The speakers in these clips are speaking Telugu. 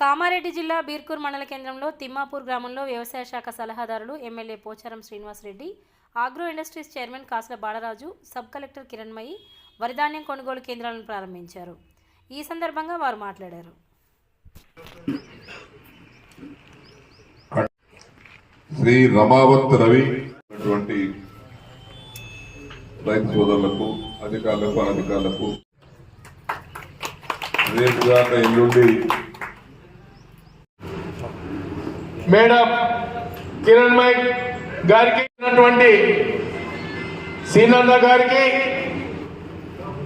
కామారెడ్డి జిల్లా బీర్కూర్ మండల కేంద్రంలో తిమ్మాపూర్ గ్రామంలో వ్యవసాయ శాఖ సలహాదారులు MLA Pocharam Srinivasa Reddy agro industries chairman Kasula Balaraju sub collector Kiranmayi వరిధాన్యం కొనుగోలు కేంద్రాలను ప్రారంభించారు. ఈ సందర్భంగా వారు మాట్లాడారు. శ్రీ రమావత్ రవి రైతు సోదరులకు అధికారులకు అనధికారులకు రేపు ఎల్లుండి మేడం కిరణ్ మైక్ గారికి ఉన్నటువంటి సీనన్న గారికి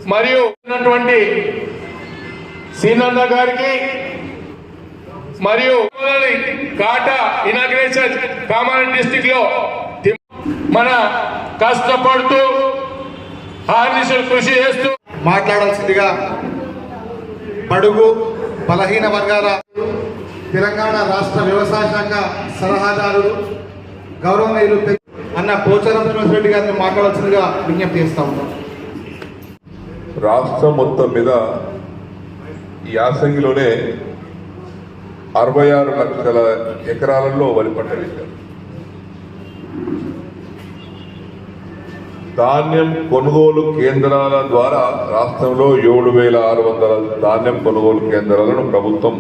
మరియు ఉన్నటువంటి సీనన్న గారికి మరియు కాటా ఇనాగ్రేషన్ కామారెడ్డి డిస్టిక్లో మన కష్టపడుతూ హార్నిషులు కృషి చేస్తూ మాట్లాడాల్సిందిగా బడుగు బలహీన వర్గాల తెలంగాణ రాష్ట్ర వ్యవసాయ శాఖ సలహాదారులు గౌరవనీయులు అన్న పోచారం రెడ్డి గారిని మాట్లాడాల్సిందిగా విజ్ఞప్తి చేస్తా ఉన్నాం. రాష్ట్రం మొత్తం మీద యాసంగిలోనే అరవై ఆరు లక్షల ఎకరాలలో వరి పంట వేశారు. ధాన్యం కొనుగోలు కేంద్రాల ద్వారా రాష్ట్రంలో ఏడు వేల ఆరు వందల ధాన్యం కొనుగోలు కేంద్రాలను ప్రభుత్వం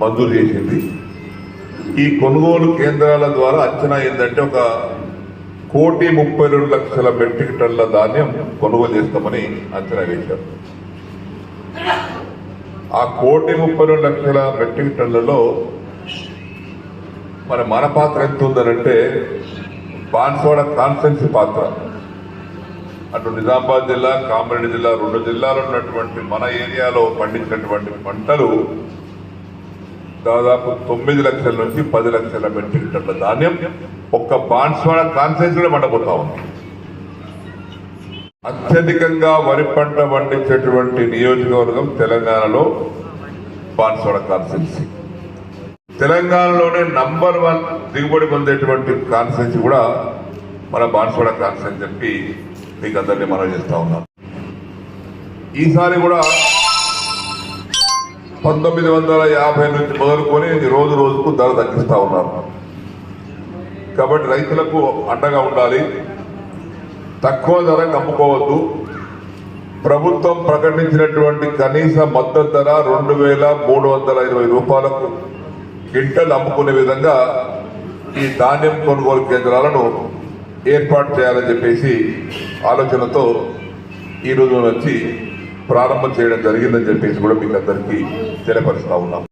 మంజూరు చేసింది. ఈ కొనుగోలు కేంద్రాల ద్వారా అంచనా ఏంటంటే ఒక కోటి ముప్పై రెండు లక్షల మెట్రిక్ టన్ల ధాన్యం కొనుగోలు చేస్తామని అంచనా వేశారు. ఆ కోటి ముప్పై రెండు లక్షల మెట్రిక్ టన్లలో మరి మన పాత్ర ఎంత ఉందనంటే బాన్స్వాడ కాన్స్టెన్సీ పాత్ర. అటు నిజామాబాద్ జిల్లా కామారెడ్డి జిల్లా రెండు జిల్లాలో ఉన్నటువంటి మన ఏరియాలో పండించినటువంటి పంటలు దాదాపు తొమ్మిది లక్షల నుంచి పది లక్షల మెట్రిక్ టన్నుల ధాన్యం ఒక్క బాన్స్వాడ కాన్ఫరెన్స్ కూడా పండబోతా ఉంది. అత్యధికంగా వరి పంట పండించేటువంటి నియోజకవర్గం తెలంగాణలో బాన్స్వాడ కాన్స్టిట్యున్సీ తెలంగాణలోనే నంబర్ వన్ దిగుబడి పొందేటువంటి కాన్స్టిట్యున్సీ కూడా మన బాన్స్వాడ కాన్స్టిట్యున్సీ చెప్పి మీకు అందరినీ మనం చేస్తా ఉన్నాం ఈసారి కూడా పంతొమ్మిది వందల యాభై నుంచి మొదలుకొని రోజు రోజుకు ధర తగ్గిస్తూ ఉన్నారు. కాబట్టి రైతులకు అండగా ఉండాలి. తక్కువ ధర అమ్ముకోవద్దు ప్రభుత్వం ప్రకటించినటువంటి కనీస మద్దతు ధర రెండు వేల మూడు వందల ఇరవై రూపాయలకు క్వింటల్ అమ్ముకునే విధంగా ఈ ధాన్యం కొనుగోలు కేంద్రాలను ఏర్పాటు చేయాలని చెప్పేసి ఆలోచనతో ఈ వచ్చి ప్రారంభం చేయడం జరిగిందని చెప్పేసి కూడా మీకు అందరికీ తెలియపరుస్తా ఉన్నాం.